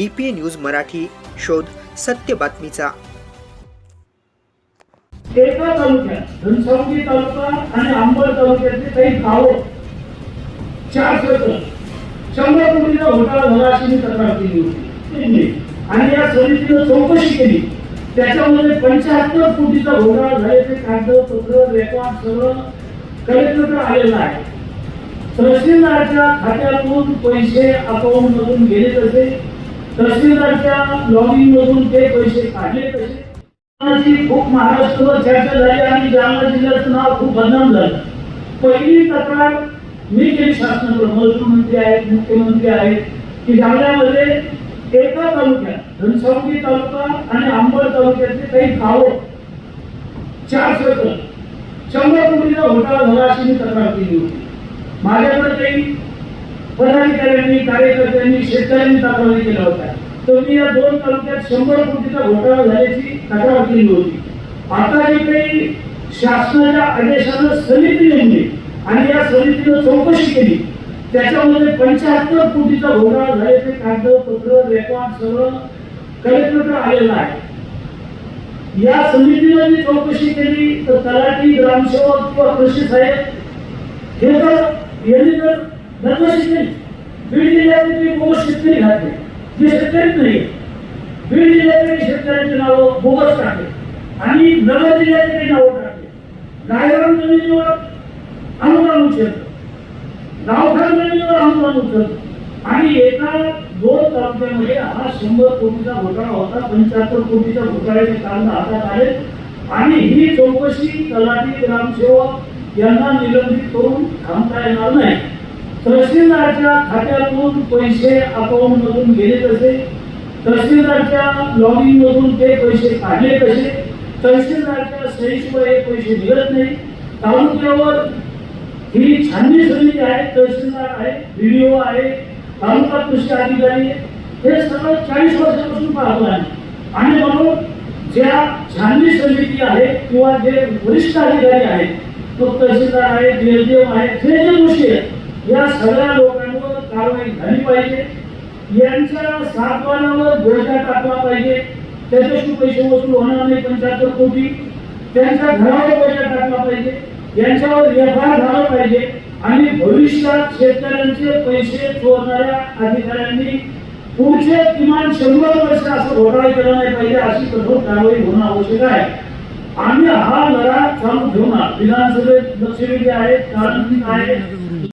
DPA news Marathi शोध सत्य बातमीचा. एका तालुक्यात घनसावंगी तालुका आणि आंबड तालुक्यातले काही गावं चार सत्र शंभर कोटीचा घोटाळा झाला अशी मी तक्रार केली होती. आणि या समितीनं चौकशी केली. त्याच्यामध्ये पंच्याहत्तर कोटीचा घोटाळा झाल्याचे कागदपत्र रेकॉर्ड सगळं कलेक्टर आलेलं आहे. तहसीलदारच्या खात्यातून पैसे अकाउंट मधून गेले तसे तहसीलदारच्या लॉगिंग मधून ते पैसे काढले कसे खूप महाराष्ट्रावर चर्चा झाली आणि जालना जिल्ह्याचं नाव खूप बदनाम झालं. पहिली तक्रार मी केली शासनाकडे महसूल मंत्री आहेत मुख्यमंत्री आहेत की जालन्यामध्ये एका तालुक्यात घनसावंगी तालुका आणि अंबड तालुक्यातले काही गावं चार सर्कल शंभर कोटीचा घोटाळा झाला अशी मी तक्रार केली होती. माझ्याकडे काही पदाधिकाऱ्यांनी कार्यकर्त्यांनी शेतकऱ्यांनी तपासणी केला होता. तर मी या दोन तालुक्यात शंभर कोटीचा घोटाळा झाल्याची तक्रार केली होती. आता जे काही शासनाच्या आदेशानं समिती नेमली आणि या समितीनं चौकशी केली त्याच्यामध्ये पंच्याहत्तर कोटीचा घोटाळा झाल्याचे कागदपत्र रेकॉर्ड सगळं कलेक्टरकडे आलेलं आहे. या समितीनं जी चौकशी केली तर तलाठी ग्रामसेवक किंवा कृषी साहेब हे तर यांनी तर दरवर्षी शेतकरी. बीड जिल्ह्यातील तुम्ही बोगस शेतकरी घातले जे शेतकरीच नाही बीड जिल्ह्यातील शेतकऱ्यांचे नावं बोगस टाकले आणि नगर जिल्ह्यातील काही नावं टाकले गायरान जमिनीवर अनुदान उचलत. गावठाण जमिनीवर अनुदान उचलत. आणि एका दोन तालुक्यामध्ये हा शंभर कोटीचा घोटाळा होता. पंच्याहत्तर कोटीच्या घोटाळ्याचे कारण हातात आले. आणि ही चौकशी तलाठी ग्रामसेवक यांना निलंबित करून थांबता येणार नाही. तहसीलदारच्या खात्यातून पैसे अकाउंट मधून गेले कसे? तहसीलदारच्या लॉगिंग मधून ते पैसे काढले कसे? तहसीलदारच्या सहीशिवाय हे पैसे मिळत नाही. तालुक्यावर ही छाननी समिती आहे तहसीलदार आहे व्हिडिओ आहे तालुका कृषी अधिकारी आहे. हे सगळं चाळीस वर्षापासून पाहतो आहे आणि म्हणून ज्या छाननी समिती आहे किंवा जे वरिष्ठ अधिकारी आहेत तो तहसीलदार आहे डीएलडीएम आहे जे जे गोष्टी आहेत या सगळ्या लोकांवर कारवाई झाली पाहिजे. यांच्या सातवानावर बोजा टाकला पाहिजे. त्याच्याशी पैसे वसूल होणार नाही पंच्याहत्तर कोटी. त्यांच्या घरावर बोजा टाकला पाहिजे. यांच्यावर एफ झाला पाहिजे. आणि भविष्यात शेतकऱ्यांचे पैसे चोरणाऱ्या अधिकाऱ्यांनी पुढचे किमान शंभर वर्ष असं घोटाळा केला नाही पाहिजे अशी कठोर कारवाई होणं आवश्यक आहे. आम्ही हा लढा चालू ठेवणार. विधानसभेत लक्षवेधी आहेत कारण आहेत